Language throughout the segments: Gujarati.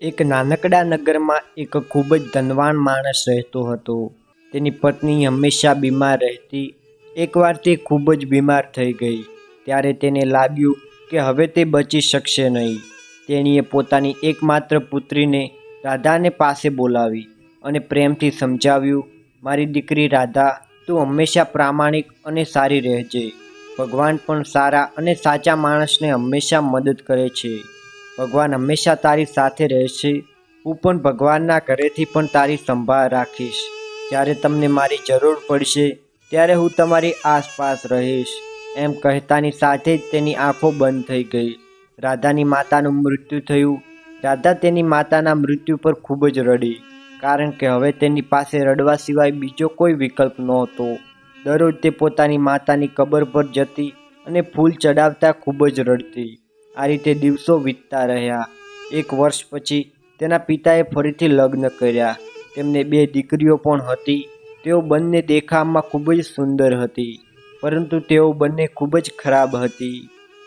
એક નાનકડા નગરમાં એક ખૂબ જ ધનવાન માણસ રહેતો હતો. તેની પત્ની હંમેશા બીમાર રહેતી, એકવાર તે ખૂબ જ બીમાર થઈ ગઈ. ત્યારે તેને લાગ્યું કે હવે તે બચી શકશે નહીં. તેણીએ પોતાની એકમાત્ર પુત્રીને રાધાને પાસે બોલાવી અને પ્રેમથી સમજાવ્યું, મારી દીકરી રાધા, તું હંમેશા પ્રામાણિક અને સારી રહેજે. ભગવાન પણ સારા અને સાચા માણસને હંમેશા મદદ કરે છે. ભગવાન હંમેશા તારી સાથે રહેશે. હું પણ ભગવાનના ઘરેથી પણ તારી સંભાળ રાખીશ. જ્યારે તમને મારી જરૂર પડશે, ત્યારે હું તમારી આસપાસ રહીશ. એમ કહેતાની સાથે જ તેની આંખો બંધ થઈ ગઈ. રાધાની માતાનું મૃત્યુ થયું. રાધા તેની માતાના મૃત્યુ પર ખૂબ જ રડી, કારણ કે હવે તેની પાસે રડવા સિવાય બીજો કોઈ વિકલ્પ નહોતો. દરરોજ તે પોતાની માતાની કબર પર જતી અને ફૂલ ચડાવતા ખૂબ જ રડતી. આ રીતે દિવસો વીતતા રહ્યા. એક વર્ષ પછી તેના પિતાએ ફરીથી લગ્ન કર્યા. તેમને બે દીકરીઓ પણ હતી. તેઓ બંને દેખાવમાં ખૂબ જ સુંદર હતી, પરંતુ તેઓ બંને ખૂબ જ ખરાબ હતી.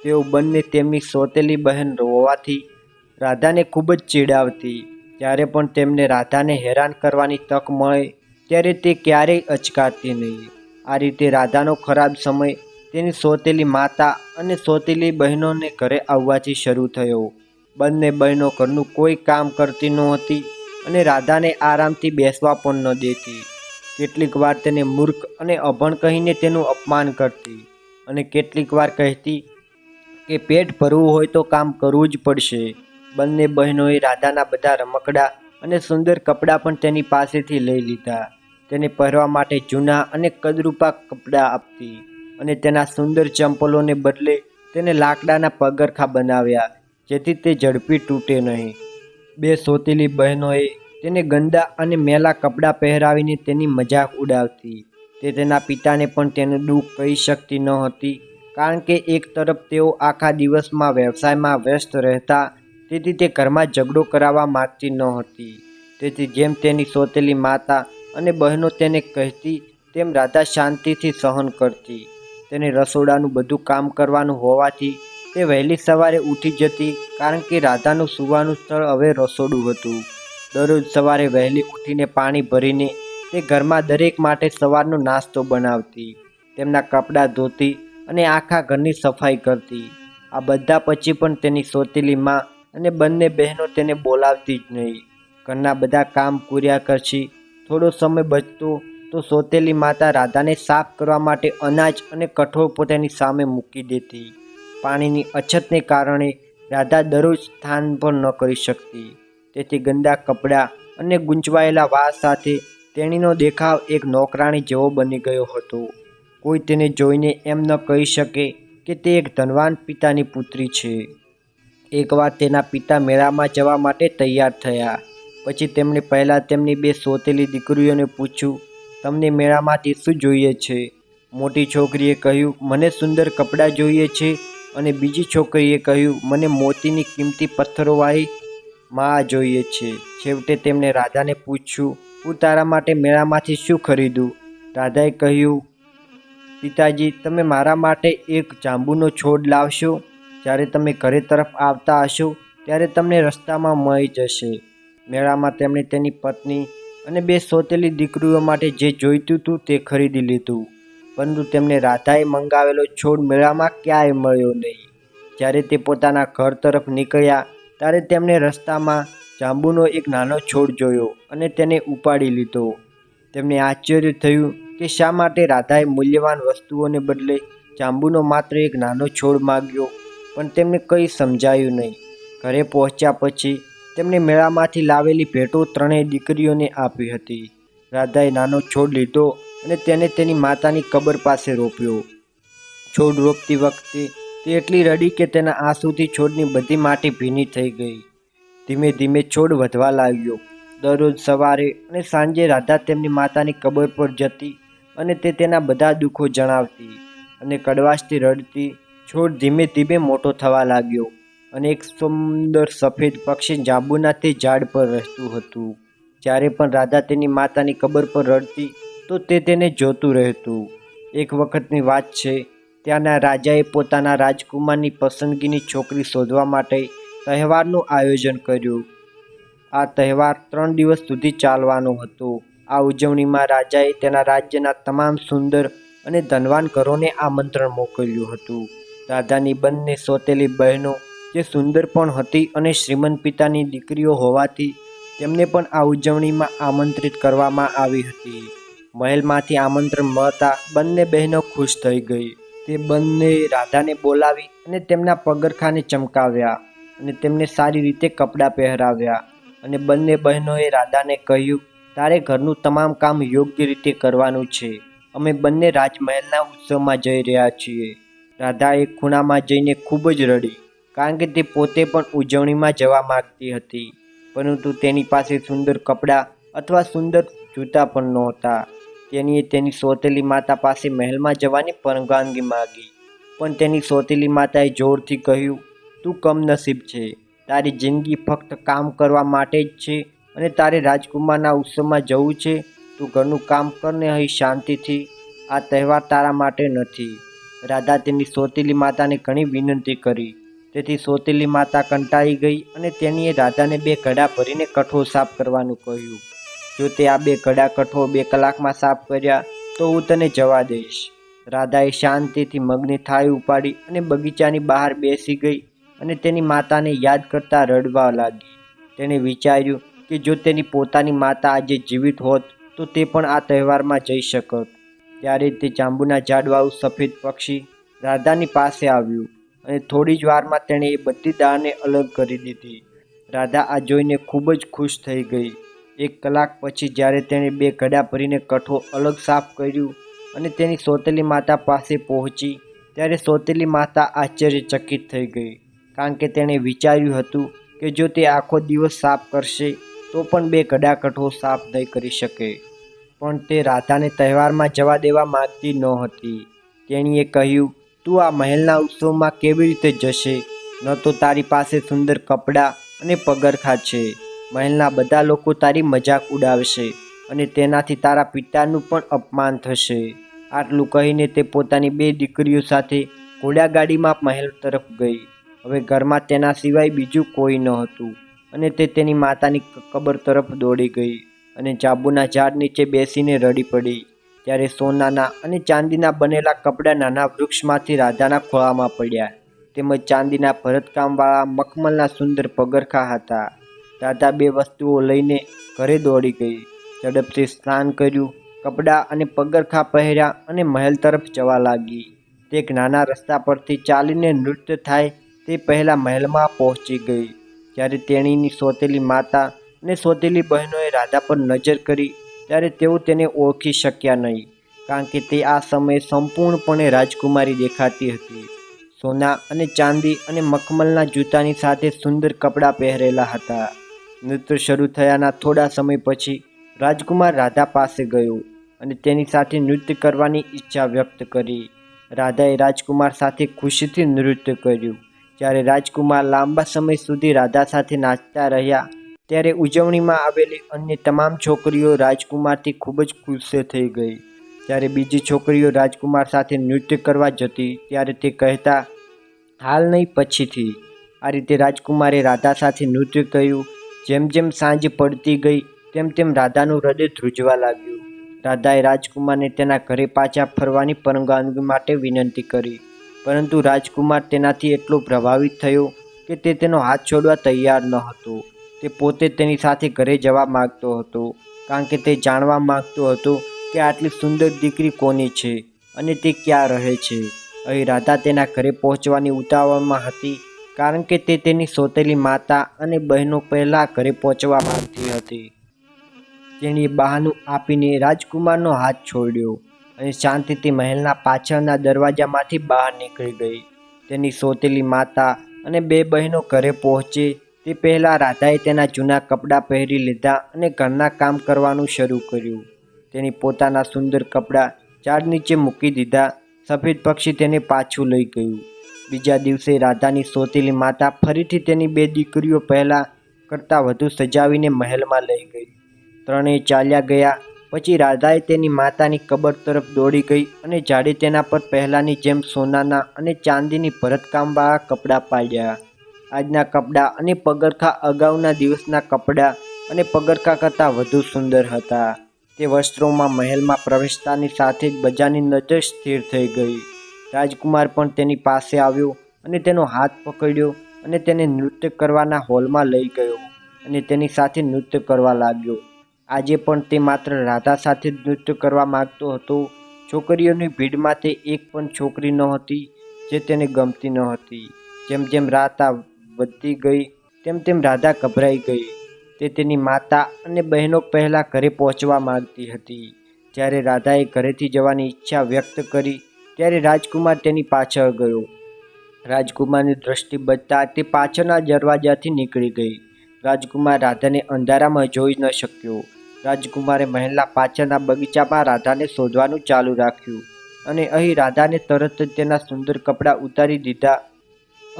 તેઓ બંને તેમની સોતેલી બહેન રોવાથી રાધાને ખૂબ જ ચીડાવતી. જ્યારે પણ તેમને રાધાને હેરાન કરવાની તક મળે, ત્યારે તે ક્યારેય અચકાતી નહીં. આ રીતે રાધાનો ખરાબ સમય તેની સોતેલી માતા અને સોતેલી બહેનોને ઘરે આવવાથી શરૂ થયો. બંને બહેનો ઘરનું કોઈ કામ કરતી નહોતી અને રાધાને આરામથી બેસવા પણ ન દેતી. કેટલીક વાર તેને મૂર્ખ અને અભણ કહીને તેનું અપમાન કરતી અને કેટલીક વાર કહેતી કે પેટ ભરવું હોય તો કામ કરવું જ પડશે. બંને બહેનોએ રાધાના બધા રમકડા અને સુંદર કપડાં પણ તેની પાસેથી લઈ લીધા. તેને પહેરવા માટે જૂના અને કદરૂપા કપડાં આપતી. અને તેના સુંદર ચંપલોને બદલે તેને લાકડાના પગરખા બનાવ્યા, જેથી તે ઝડપી તૂટે નહીં. બે સોતેલી બહેનોએ તેને ગંદા અને મેલા કપડાં પહેરાવીને તેની મજાક ઉડાવતી. તે તેના પિતાને પણ તેનું દુઃખ કહી શકતી ન હતી, કારણ કે એક તરફ તેઓ આખા દિવસમાં વ્યવસાયમાં વ્યસ્ત રહેતા, તેથી તે ઘરમાં ઝઘડો કરાવવા માગતી ન હતી. તેથી જેમ તેની સોતેલી માતા અને બહેનો તેને કહેતી, તેમ રાધા શાંતિથી સહન કરતી. તેને રસોડાનું બધું કામ કરવાનું હોવાથી તે વહેલી સવારે ઉઠી જતી કારણ કે રાધાનું સૂવાનું સ્થળ હવે રસોડું હતું. દરરોજ સવારે વહેલી ઉઠીને પાણી ભરીને તે ઘરમાં દરેક માટે સવારનો નાસ્તો બનાવતી, તેમના કપડાં ધોતી અને આખા ઘરની સફાઈ કરતી. આ બધા પછી પણ તેની સોતેલી માં અને બંને બહેનો તેને બોલાવતી જ નહીં. ઘરના બધા કામ પૂર્યા કરશી થોડો સમય બચતો તો સોતેલી માતા રાધાને સાફ કરવા માટે અનાજ અને કઠોળ પોતાની સામે મૂકી દેતી. પાણીની અછતને કારણે રાધા દરરોજ સ્થાન પણ ન કરી શકતી. તેથી ગંદા કપડાં અને ગૂંચવાયેલા વાસ સાથે તેણીનો દેખાવ એક નોકરાણી જેવો બની ગયો હતો. કોઈ તેને જોઈને એમ ન કહી શકે કે તે એક ધનવાન પિતાની પુત્રી છે. એકવાર તેના પિતા મેળામાં જવા માટે તૈયાર થયા. પછી તેમણે પહેલાં તેમની બે સોતેલી દીકરીઓને પૂછ્યું તમને મેળામાંથી શું જોઈએ છે? મોટી છોકરીએ કહ્યું, મને સુંદર કપડાં જોઈએ છે. અને બીજી છોકરીએ કહ્યું, મને મોતીની કિંમતી પથ્થરોવાળી માં જોઈએ છે. છેવટે તેમણે રાધાને પૂછ્યું, હું તારા માટે મેળામાંથી શું ખરીદું? રાધાએ કહ્યું, પિતાજી, તમે મારા માટે એક જાંબુનો છોડ લાવશો. જ્યારે તમે ઘરે તરફ આવતા હશો, ત્યારે તમને રસ્તામાં મળી જશે. મેળામાં તેમણે તેની પત્ની અને બે સોતેલી દીકરીઓ માટે જે જોઈતું હતું તે ખરીદી લીધું. પરંતુ તેમને રાધાએ મંગાવેલો છોડ મેળામાં ક્યાંય મળ્યો નહીં. જ્યારે તે પોતાના ઘર તરફ નીકળ્યા, ત્યારે તેમણે રસ્તામાં જાંબુનો એક નાનો છોડ જોયો અને તેને ઉપાડી લીધો. તેમને આશ્ચર્ય થયું કે શા માટે રાધાએ મૂલ્યવાન વસ્તુઓને બદલે જાંબુનો માત્ર એક નાનો છોડ માગ્યો, પણ તેમને કંઈ સમજાયું નહીં. ઘરે પહોંચ્યા પછી તેમણે મેળામાંથી લાવેલી ભેટો ત્રણેય દીકરીઓને આપી હતી. રાધાએ નાનો છોડ લીધો અને તેને તેની માતાની કબર પાસે રોપ્યો. છોડ રોપતી વખતે તે એટલી રડી કે તેના આંસુથી છોડની બધી માટી ભીની થઈ ગઈ. ધીમે ધીમે છોડ વધવા લાગ્યો. દરરોજ સવારે અને સાંજે રાધા તેમની માતાની કબર પર જતી અને તે તેના બધા દુઃખો જણાવતી અને કડવાશથી રડતી છોડ ધીમે ધીમે મોટો થવા લાગ્યો. અને એક સુંદર સફેદ પક્ષી જાંબુના તે ઝાડ પર રહેતું હતું. જ્યારે પણ રાધા તેની માતાની કબર પર રડતી, તો તે તેને જોતું રહેતું. એક વખતની વાત છે, ત્યાંના રાજાએ પોતાના રાજકુમારની પસંદગીની છોકરી શોધવા માટે તહેવારનું આયોજન કર્યું. આ તહેવાર ત્રણ દિવસ સુધી ચાલવાનો હતો. આ ઉજવણીમાં રાજાએ તેના રાજ્યના તમામ સુંદર અને ધનવાન ઘરોને આમંત્રણ મોકલ્યું હતું. રાધાની બંને સોતેલી બહેનો જે સુંદર પણ હતી અને શ્રીમંત પિતાની દીકરીઓ હોવાથી તેમને પણ આ ઉજવણીમાં આમંત્રિત કરવામાં આવી હતી. મહેલમાંથી આમંત્રણ મળતા બંને બહેનો ખુશ થઈ ગઈ. તે બંને રાધાને બોલાવી અને તેમના પગરખાને ચમકાવ્યા અને તેમને સારી રીતે કપડાં પહેરાવ્યા અને બંને બહેનોએ રાધાને કહ્યું, તારે ઘરનું તમામ કામ યોગ્ય રીતે કરવાનું છે. અમે બંને રાજમહેલના ઉત્સવમાં જઈ રહ્યા છીએ. રાધા એક ખૂણામાં જઈને ખૂબ જ રડી. કારણ કે તે પોતે પણ ઉજવણીમાં જવા માગતી હતી. પરંતુ તેની પાસે સુંદર કપડાં અથવા સુંદર જૂતા પણ નહોતા. તેણીએ તેની સોતેલી માતા પાસે મહેલમાં જવાની પરવાનગી માગી. પણ તેની સોતેલી માતાએ જોરથી કહ્યું, તું કમનસીબ છે. તારી જિંદગી ફક્ત કામ કરવા માટે જ છે અને તારે રાજકુમારના ઉત્સવમાં જવું છે. તું ઘરનું કામ કરને અહીં શાંતિથી. આ તહેવાર તારા માટે નથી. રાધા તેની સોતેલી માતાને ઘણી વિનંતી કરી. તેથી સોતેલી માતા કંટાળી ગઈ અને તેણીએ રાધાને બે ઘડા ભરીને કઠોળ સાફ કરવાનું કહ્યું. જો તે આ બે ઘડા કઠોળ બે કલાકમાં સાફ કર્યા, તો હું તને જવા દઈશ. રાધાએ શાંતિથી મગની થાળી ઉપાડી અને બગીચાની બહાર બેસી ગઈ અને તેની માતાને યાદ કરતા રડવા લાગી. તેણે વિચાર્યું કે જો તેની પોતાની માતા આજે જીવિત હોત, તો તે પણ આ તહેવારમાં જઈ શકત. ત્યારે તે જાંબુના ઝાડવાળું સફેદ પક્ષી રાધાની પાસે આવ્યું. અને થોડી જ વારમાં તેણે એ બધી દાળને અલગ કરી દીધી. રાધા આ જોઈને ખૂબ જ ખુશ થઈ ગઈ. એક કલાક પછી જ્યારે તેણે બે ઘડા ભરીને કઠો અલગ સાફ કર્યું અને તેની સોતેલી માતા પાસે પહોંચી, ત્યારે સોતેલી માતા આશ્ચર્યચકિત થઈ ગઈ. કારણ કે તેણે વિચાર્યું હતું કે જો તે આખો દિવસ સાફ કરશે, તો પણ બે ઘડા કઠો સાફ નહીં કરી શકે. પણ તે રાધાને તહેવારમાં જવા દેવા માગતી નહોતી તેણીએ કહ્યું તું આ મહેલના ઉત્સવમાં કેવી રીતે જશે? ન તો તારી પાસે સુંદર કપડાં અને પગરખા છે. મહેલના બધા લોકો તારી મજાક ઉડાવશે અને તેનાથી તારા પિતાનું પણ અપમાન થશે. આટલું કહીને તે પોતાની બે દીકરીઓ સાથે ઘોડાગાડીમાં મહેલ તરફ ગઈ. હવે ઘરમાં તેના સિવાય બીજું કોઈ ન હતું અને તે તેની માતાની કબર તરફ દોડી ગઈ અને જાંબુના ઝાડ નીચે બેસીને રડી પડી. ત્યારે સોનાના અને ચાંદીના બનેલા કપડાં નાના વૃક્ષમાંથી રાધાના ખોળામાં પડ્યા. તેમજ ચાંદીના ભરતકામવાળા મખમલના સુંદર પગરખા હતા. રાધા બે વસ્તુઓ લઈને ઘરે દોડી ગઈ. ઝડપથી સ્નાન કર્યું, કપડાં અને પગરખા પહેર્યા અને મહેલ તરફ જવા લાગી. તે એક નાના રસ્તા પરથી ચાલીને નૃત્ય થાય તે પહેલાં મહેલમાં પહોંચી ગઈ. જ્યારે તેણીની સોતેલી માતા અને સોતેલી બહેનોએ રાધા પર નજર કરી ત્યારે તેઓ તેને ઓળખી શક્યા નહીં, કારણ કે તે આ સમયે સંપૂર્ણપણે રાજકુમારી દેખાતી હતી. સોના અને ચાંદી અને મખમલના જૂતાની સાથે સુંદર કપડાં પહેરેલા હતા. નૃત્ય શરૂ થયાના થોડા સમય પછી રાજકુમાર રાધા પાસે ગયો અને તેની સાથે નૃત્ય કરવાની ઈચ્છા વ્યક્ત કરી. રાધાએ રાજકુમાર સાથે ખુશીથી નૃત્ય કર્યું. જ્યારે રાજકુમાર લાંબા સમય સુધી રાધા સાથે નાચતા રહ્યા ત્યારે ઉજવણીમાં આવેલી અન્ય તમામ છોકરીઓ રાજકુમારથી ખૂબ જ ગુસ્સે થઈ ગઈ. જ્યારે બીજી છોકરીઓ રાજકુમાર સાથે નૃત્ય કરવા જતી, ત્યારે તે કહેતા, હાલ નહીં, પછીથી. આ રીતે રાજકુમારે રાધા સાથે નૃત્ય કર્યું. જેમ જેમ સાંજ પડતી ગઈ, તેમ તેમ રાધાનું હૃદય ધ્રુજવા લાગ્યું. રાધાએ રાજકુમારને તેના ઘરે પાછા ફરવાની પરવાનગી માટે વિનંતી કરી. પરંતુ રાજકુમાર તેનાથી એટલો પ્રભાવિત થયો કે તે તેનો હાથ છોડવા તૈયાર ન હતો. તે પોતે તેની સાથે ઘરે જવા માગતો હતો, કારણ કે તે જાણવા માગતો હતો કે આટલી સુંદર દીકરી કોની છે અને તે ક્યાં રહે છે. અહીં રાધા તેના ઘરે પહોંચવાની ઉતાવળમાં હતી, કારણ કે તે તેની સોતેલી માતા અને બહેનો પહેલાં ઘરે પહોંચવા માંગતી હતી. તેણીએ બહાનું આપીને રાજકુમારનો હાથ છોડ્યો અને શાંતિથી મહેલના પાછળના દરવાજામાંથી બહાર નીકળી ગઈ. તેની સોતેલી માતા અને બે બહેનો ઘરે પહોંચે તે પહેલાં રાધાએ તેના જૂના કપડાં પહેરી લીધા અને ઘરના કામ કરવાનું શરૂ કર્યું. તેની પોતાના સુંદર કપડાં ઝાડ નીચે મૂકી દીધા. સફેદ પક્ષી તેને પાછું લઈ ગયું. બીજા દિવસે રાધાની સોતેલી માતા ફરીથી તેની બે દીકરીઓ પહેલાં કરતાં વધુ સજાવીને મહેલમાં લઈ ગઈ. ત્રણેય ચાલ્યા ગયા. પછી રાધાએ તેની માતાની કબર તરફ દોડી ગઈ અને જાડે તેના પર પહેલાંની જેમ સોનાના અને ચાંદીની ભરતકામવાળા કપડાં પાડ્યા. આજના કપડાં અને પગરખા અગાઉના દિવસના કપડાં અને પગરખા કરતાં વધુ સુંદર હતા. તે વસ્ત્રોમાં મહેલમાં પ્રવેશતાની સાથે જ બજાની નજર સ્થિર થઈ ગઈ. રાજકુમાર પણ તેની પાસે આવ્યો અને તેનો હાથ પકડ્યો અને તેને નૃત્ય કરવાના હોલમાં લઈ ગયો અને તેની સાથે નૃત્ય કરવા લાગ્યો. આજે પણ તે માત્ર રાધા સાથે જ નૃત્ય કરવા માગતો હતો. છોકરીઓની ભીડમાં તે એક પણ છોકરી નહોતી જે તેને ગમતી ન હતી જેમ જેમ રાતા વધતી ગઈ. તેમ તેમ રાધા ગભરાઈ ગઈ. તે તેની માતા અને બહેનો પહેલાં ઘરે પહોંચવા માંગતી હતી. જ્યારે રાધાએ ઘરેથી જવાની ઈચ્છા વ્યક્ત કરી, ત્યારે રાજકુમાર તેની પાછળ ગયો. રાજકુમારની દ્રષ્ટિ બચતા તે પાછળના દરવાજાથી નીકળી ગઈ. રાજકુમાર રાધાને અંધારામાં જોઈ ન શક્યો. રાજકુમારે મહેલના પાછળના બગીચામાં રાધાને શોધવાનું ચાલુ રાખ્યું અને અહીં રાધાને તરત જ તેના સુંદર કપડાં ઉતારી દીધા.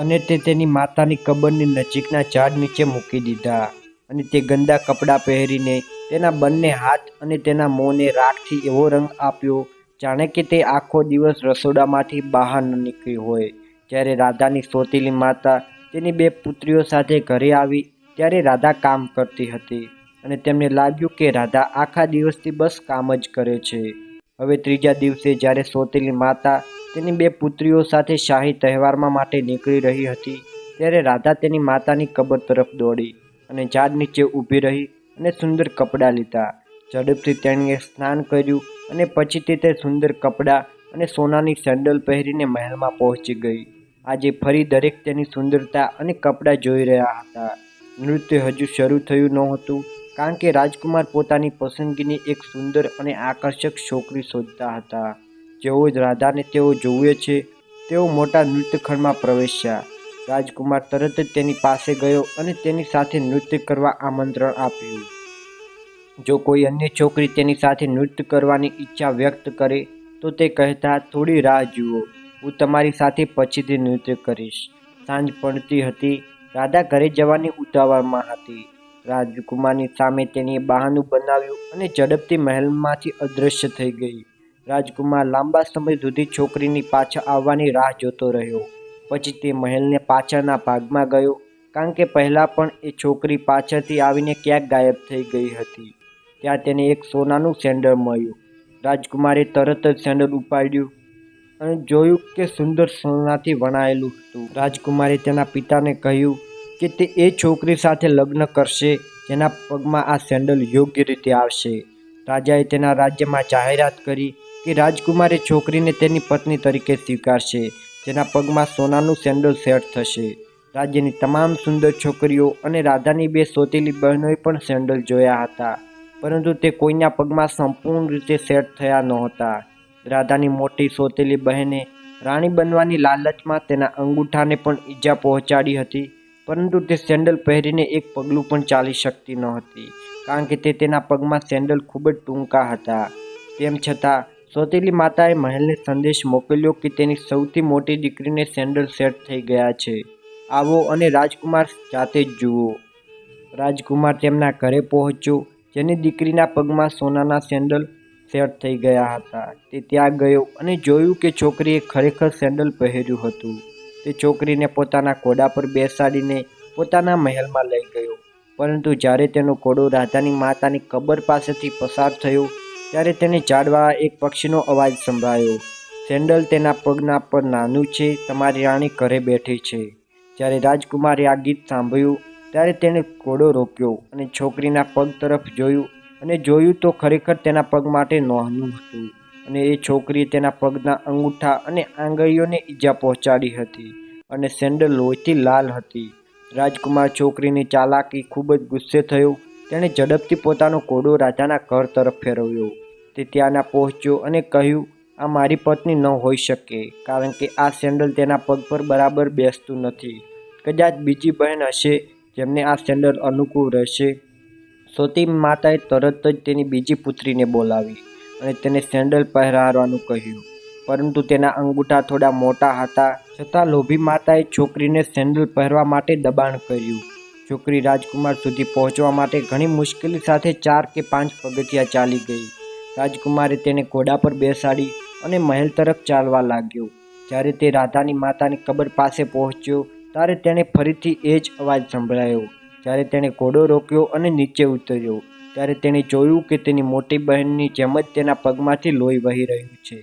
અને તે તેની માતાની કબરની નજીકના ઝાડ નીચે મૂકી દીધા અને તે ગંદા કપડાં પહેરીને તેના બંને હાથ અને તેના મોંને રાખથી એવો રંગ આપ્યો જાણે કે તે આખો દિવસ રસોડામાંથી બહાર ન નીકળી હોય. જ્યારે રાધાની સોતેલી માતા તેની બે પુત્રીઓ સાથે ઘરે આવી ત્યારે રાધા કામ કરતી હતી અને તેમને લાગ્યું કે રાધા આખા દિવસથી બસ કામ જ કરે છે. હવે ત્રીજા દિવસે જ્યારે સોતેલી માતા તેની બે પુત્રીઓ સાથે શાહી તહેવારમાં માટે નીકળી રહી હતી, ત્યારે રાધા તેની માતાની કબર તરફ દોડી અને ઝાડ નીચે ઊભી રહી અને સુંદર કપડાં લીધા. ઝડપથી તેણીએ સ્નાન કર્યું અને પછી તે સુંદર કપડાં અને સોનાની સેન્ડલ પહેરીને મહેલમાં પહોંચી ગઈ. આજે ફરી દરેક તેની સુંદરતા અને કપડાં જોઈ રહ્યા હતા. નૃત્ય હજુ શરૂ થયું નહોતું. કારણ કે રાજકુમાર પોતાની પસંદગીની એક સુંદર અને આકર્ષક છોકરી શોધતા હતા. જેવો જ રાધાને તેઓ જોવે છે, તેઓ મોટા નૃત્યખંડમાં પ્રવેશ્યા. રાજકુમાર તરત જ તેની પાસે ગયો અને તેની સાથે નૃત્ય કરવા આમંત્રણ આપ્યું. જો કોઈ અન્ય છોકરી તેની સાથે નૃત્ય કરવાની ઈચ્છા વ્યક્ત કરે, તો તે કહેતા, થોડી રાહ જુઓ. હું તમારી સાથે પછીથી નૃત્ય કરીશ. સાંજ પડતી હતી. રાધા ઘરે જવાની ઉતાવળમાં હતી. રાજકુમારની સામે તેણીએ બહાનું બનાવ્યું અને ઝડપથી મહેલમાંથી અદૃશ્ય થઈ ગઈ. રાજકુમાર લાંબા સમય સુધી છોકરીની પાછળ આવવાની રાહ જોતો રહ્યો. પછી તે મહેલને પાછળના ભાગમાં ગયો, કારણ કે પહેલાં પણ એ છોકરી પાછળથી આવીને ક્યાંક ગાયબ થઈ ગઈ હતી. ત્યાં તેને એક સોનાનું સેન્ડલ મળ્યું. રાજકુમારે તરત જ સેન્ડલ ઉપાડ્યું અને જોયું કે સુંદર સોનાથી વણાયેલું હતું. રાજકુમારે તેના પિતાને કહ્યું કે તે એ છોકરી સાથે લગ્ન કરશે, જેના પગમાં આ સેન્ડલ યોગ્ય રીતે આવશે. રાજાએ તેના રાજ્યમાં જાહેરાત કરી કે રાજકુમારે છોકરીને તેની પત્ની તરીકે સ્વીકારશે, જેના પગમાં સોનાનું સેન્ડલ સેટ થશે. રાજ્યની તમામ સુંદર છોકરીઓ અને રાધાની બે સોતેલી બહેનોએ પણ સેન્ડલ જોયા હતા, પરંતુ તે કોઈના પગમાં સંપૂર્ણ રીતે સેટ થયા નહોતા. રાધાની મોટી સોતેલી બહેને રાણી બનવાની લાલચમાં તેના અંગૂઠાને પણ ઈજા પહોંચાડી હતી. પરંતુ તે સેન્ડલ પહેરીને એક પગલું પણ ચાલી શકતી ન હતી કારણ કે તે તેના પગમાં સેન્ડલ ખૂબ જ ટૂંકા હતા. તેમ છતાં, સોતેલી માતાએ મહેલને સંદેશ મોકલ્યો કે તેની સૌથી મોટી દીકરીને સેન્ડલ સેટ થઈ ગયા છે. આવો અને રાજકુમાર જાતે જ જુઓ. રાજકુમાર તેમના ઘરે પહોંચ્યો, જેની દીકરીના પગમાં સોનાના સેન્ડલ સેટ થઈ ગયા હતા. તે ત્યાં ગયો અને જોયું કે છોકરીએ ખરેખર સેન્ડલ પહેર્યું હતું. તે છોકરીને પોતાના ઘોડા પર બેસાડીને પોતાના મહેલમાં લઈ ગયો. પરંતુ જ્યારે તેનો ઘોડો રાધાની માતાની કબર પાસેથી પસાર થયો, ત્યારે તેને ઝાડવા એક પક્ષીનો અવાજ સંભળાયો. સેન્ડલ તેના પગના પર નાનું છે, તમારી રાણી ઘરે બેઠી છે. જ્યારે રાજકુમારે આ ગીત સાંભળ્યું, ત્યારે તેણે ઘોડો રોક્યો અને છોકરીના પગ તરફ જોયું અને જોયું તો ખરેખર તેના પગ માટે નોહનું હતું. અને એ છોકરીએ તેના પગના અંગૂઠા અને આંગળીઓને ઈજા પહોંચાડી હતી અને સેન્ડલ લોહીથી લાલ હતી. રાજકુમાર છોકરીની ચાલાકી ખૂબ જ ગુસ્સે થયો. તેણે ઝડપથી પોતાનો કોડો રાજાના ઘર તરફ ફેરવ્યો. તે ત્યાંના પહોંચ્યો અને કહ્યું, આ મારી પત્ની ન હોઈ શકે, કારણ કે આ સેન્ડલ તેના પગ પર બરાબર બેસતું નથી. કદાચ બીજી બહેન હશે જેમને આ સેન્ડલ અનુકૂળ રહેશે. સોતી માતાએ તરત જ તેની બીજી પુત્રીને બોલાવી. અને તેને સેન્ડલ પહેરાવવાનું કહ્યું. પરંતુ તેના અંગૂઠા થોડા મોટા હતા, છતાં લોભી માતાએ છોકરીને સેન્ડલ પહેરવા માટે દબાણ કર્યું. છોકરી રાજકુમાર સુધી પહોંચવા માટે ઘણી મુશ્કેલી સાથે ચાર કે પાંચ પગથિયા ચાલી ગઈ. રાજકુમારે તેને ઘોડા પર બેસાડી અને મહેલ તરફ ચાલવા લાગ્યો. જ્યારે તે રાધાની માતાની કબર પાસે પહોંચ્યો, ત્યારે તેણે ફરીથી એ જ અવાજ સંભળાયો. જ્યારે તેણે ઘોડો રોક્યો અને નીચે ઉતર્યો. ત્યારે તેણે જોયું કે તેની મોટી બહેનની જેમ જ તેના પગમાંથી લોહી વહી રહ્યું છે.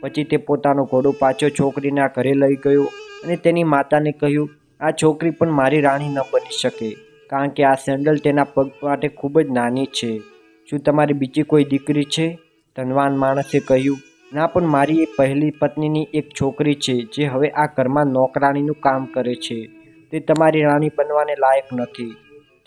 પછી તે પોતાનો ઘોડો પાછો છોકરીના ઘરે લઈ ગયો અને તેની માતાને કહ્યું, આ છોકરી પણ મારી રાણી ન બની શકે, કારણ કે આ સેન્ડલ તેના પગ માટે ખૂબ જ નાની છે. શું તમારી બીજી કોઈ દીકરી છે? ધનવાન માણસે કહ્યું, ના, પણ મારી એ પહેલી પત્નીની એક છોકરી છે, જે હવે આ ઘરમાં નોકરાણીનું કામ કરે છે. તે તમારી રાણી બનવાને લાયક નથી.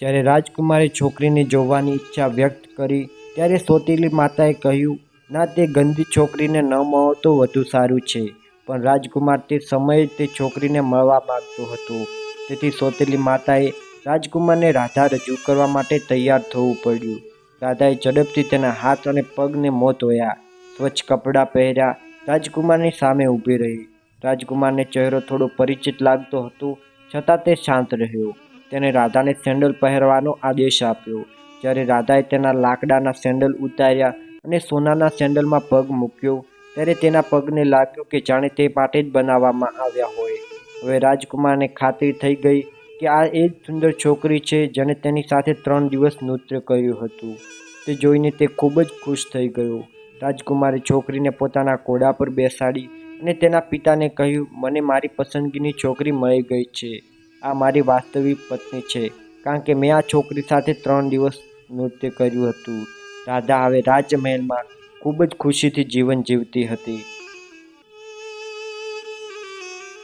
જ્યારે રાજકુમારે છોકરીને જોવાની ઈચ્છા વ્યક્ત કરી, ત્યારે સોતેલી માતાએ કહ્યું, ના, તે ગંદી છોકરીને ન મળો તો વધુ સારું છે. પણ રાજકુમાર તે સમયે તે છોકરીને મળવા માગતો હતો. તેથી સોતેલી માતાએ રાજકુમારને રાધા રજૂ કરવા માટે તૈયાર થવું પડ્યું. રાધાએ ઝડપથી તેના હાથ અને પગને મોં ધોયા, સ્વચ્છ કપડાં પહેર્યા, રાજકુમારની સામે ઊભી રહી. રાજકુમારને ચહેરો થોડો પરિચિત લાગતો હતો, છતાં તે શાંત રહ્યો. તેણે રાધાને સેન્ડલ પહેરવાનો આદેશ આપ્યો. જ્યારે રાધાએ તેના લાકડાના સેન્ડલ ઉતાર્યા અને સોનાના સેન્ડલમાં પગ મૂક્યો, ત્યારે તેના પગને લાગ્યું કે જાણે તે માટે જ બનાવવામાં આવ્યા હોય. હવે રાજકુમારને ખાતરી થઈ ગઈ કે આ એ જ સુંદર છોકરી છે જેણે તેની સાથે ત્રણ દિવસ નૃત્ય કર્યું હતું. તે જોઈને તે ખૂબ જ ખુશ થઈ ગયો. રાજકુમારે છોકરીને પોતાના ઘોડા પર બેસાડી અને તેના પિતાને કહ્યું, મને મારી પસંદગીની છોકરી મળી ગઈ છે. આ મારી વાસ્તવિક પત્ની છે. કારણ કે મેં આ છોકરી સાથે ત્રણ દિવસ નૃત્ય કર્યું હતું. રાધા હવે રાજમહેલમાં ખૂબ જ ખુશીથી જીવન જીવતી હતી.